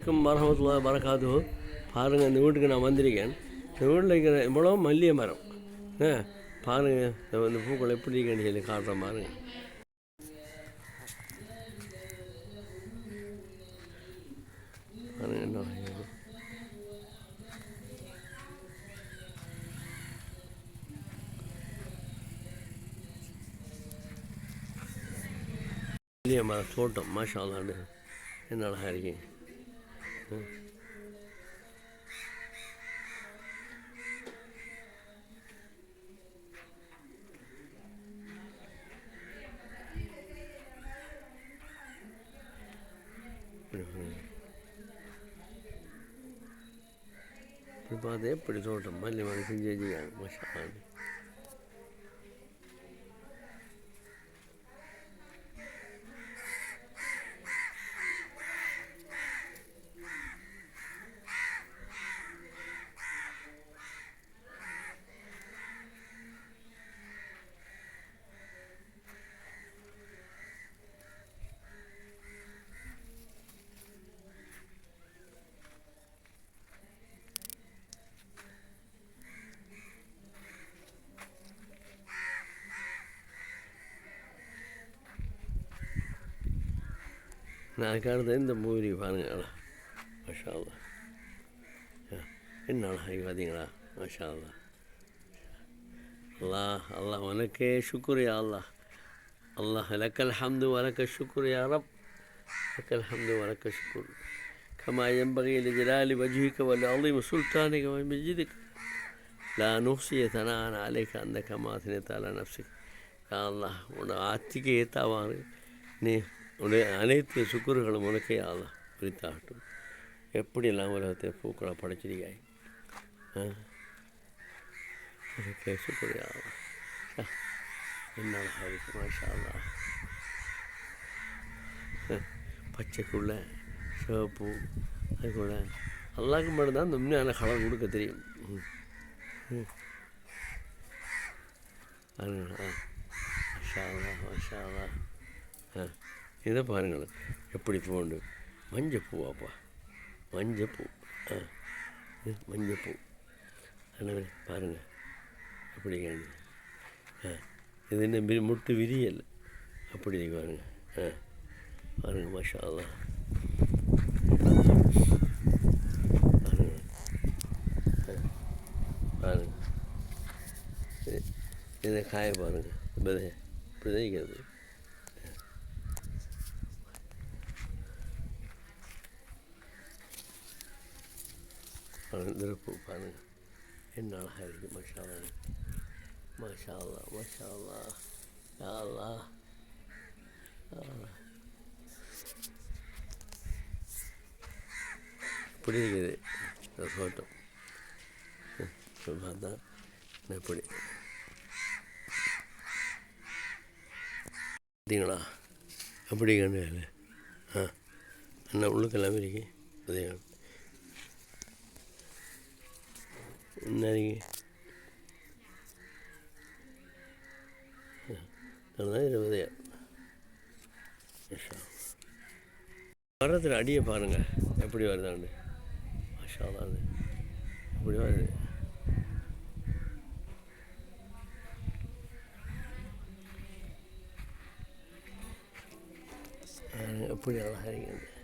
வணக்கம் வரமத்துல வரகாது பாருங்கள் இந்த வீட்டுக்கு நான் வந்திருக்கேன். இந்த வீட்டில் இருக்கிற இவ்வளோ மல்லிகை மரம். ஆ பாருங்கள் இந்த பூக்களை பூக்கள் எப்படி இருக்குன்னு சொல்லி காட்டுற பாருங்கள் பாருங்க என்ன மல்லிகை மரம் தோட்டம். மாஷா என்ன அழகாக இருக்கீங்க இப்படி பார்த்து எப்படி தோட்டம் மல்லி மரம் செஞ்சு வச்சுக்காங்க மாஷா அல்லாண்டு நாளைக்கு அடுத்த இந்த மூவி பாருங்க மாஷா அல்லா ஆ, என்ன அழகாக பார்த்தீங்களா மாஷா அல்லா அல்லாஹ் அல்லாஹ் உனக்கே சுக்குர் யா அல்லாஹ் அல்லாஹ் லக்கல் ஹம்து வலக்க சுக்குர் யா ரப் லக்கல் ஹம்து வலக்க சுக்குர் كما ينبغي لجلال وجهك ولعظيم سلطانك ومجدك لا نحصي ثناء عليك أنك ما أثنيت على نفسك يا الله உன்னை ஆத்திக்கு ஏத்தாவாறு அனைத்து சுக்குறுகளும் உனக்கே ஆளா குறித்தாகட்டும் எப்படியெல்லாம் உலகத்தை பூக்களை படைச்சிருக்காய் ஆ? உனக்கே சுக்குரியா என்ன அழகா இருக்கு மாஷா பச்சைக்குள்ள சிவப்பு அதுக்குள்ள அல்லாவுக்கு மட்டும்தான் இந்த உண்மையான கலர் கொடுக்க தெரியும். ம். ம். பாருங்க ஆ. இதை பாருங்களேன். எப்படி பூண்டு மஞ்சப்பூவாப்பா. மஞ்சப்பூ. ஆ. மஞ்சப்பூ. அண்ணா பாருங்கள் அப்படி கேண்டு ஆ. இது என்ன விரி முட்டு விரியல்? அப்படி பாருங்கள் பாருங்க. ஆ. பாருங்கள் மாஷா பாருங்க. ஆ, இதை காய பாருங்க. விதை விதைக்கிறது. பாருங்க பாருங்க. என்ன அழகாக இருக்குது மாஷா அல்லாஹ் மாஷா அல்லா இப்படி இருக்குது. இந்த ஃபோட்டோ இப்ப பார்த்தா இப்படி? பார்த்தீங்களா? அப்படி கண்டு ஆ. என்ன உள்ளுக்கு எல்லாமே இருக்கு. அதுதான் இருபது. மரத்தில் அடியை பாருங்கள் எப்படி வருதாண்டு அது. எப்படி வருது. எப்படி அழகாக இருக்குது.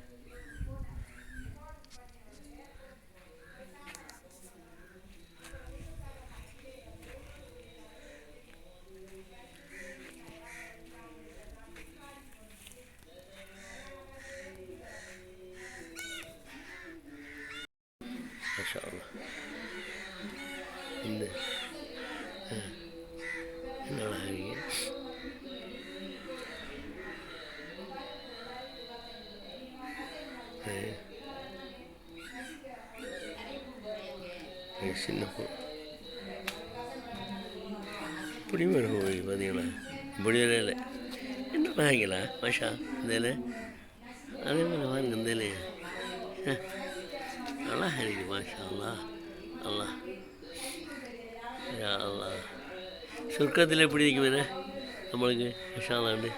மாஷா இந்த ஆ, சின்ன பூ ஒரு கோவில் பார்த்தீங்களா இப்படி இல்லை என்ன ஆகிக்கலாம் மாஷா இந்த அதே மாதிரி வாங்க இந்த நல்லா ஆ. மாஷா அல்லாஹ் அல்லாஹ் யா சொர்க்கத்தில் எப்படி இருக்கு வேற நம்மளுக்கு விஷாலாண்டு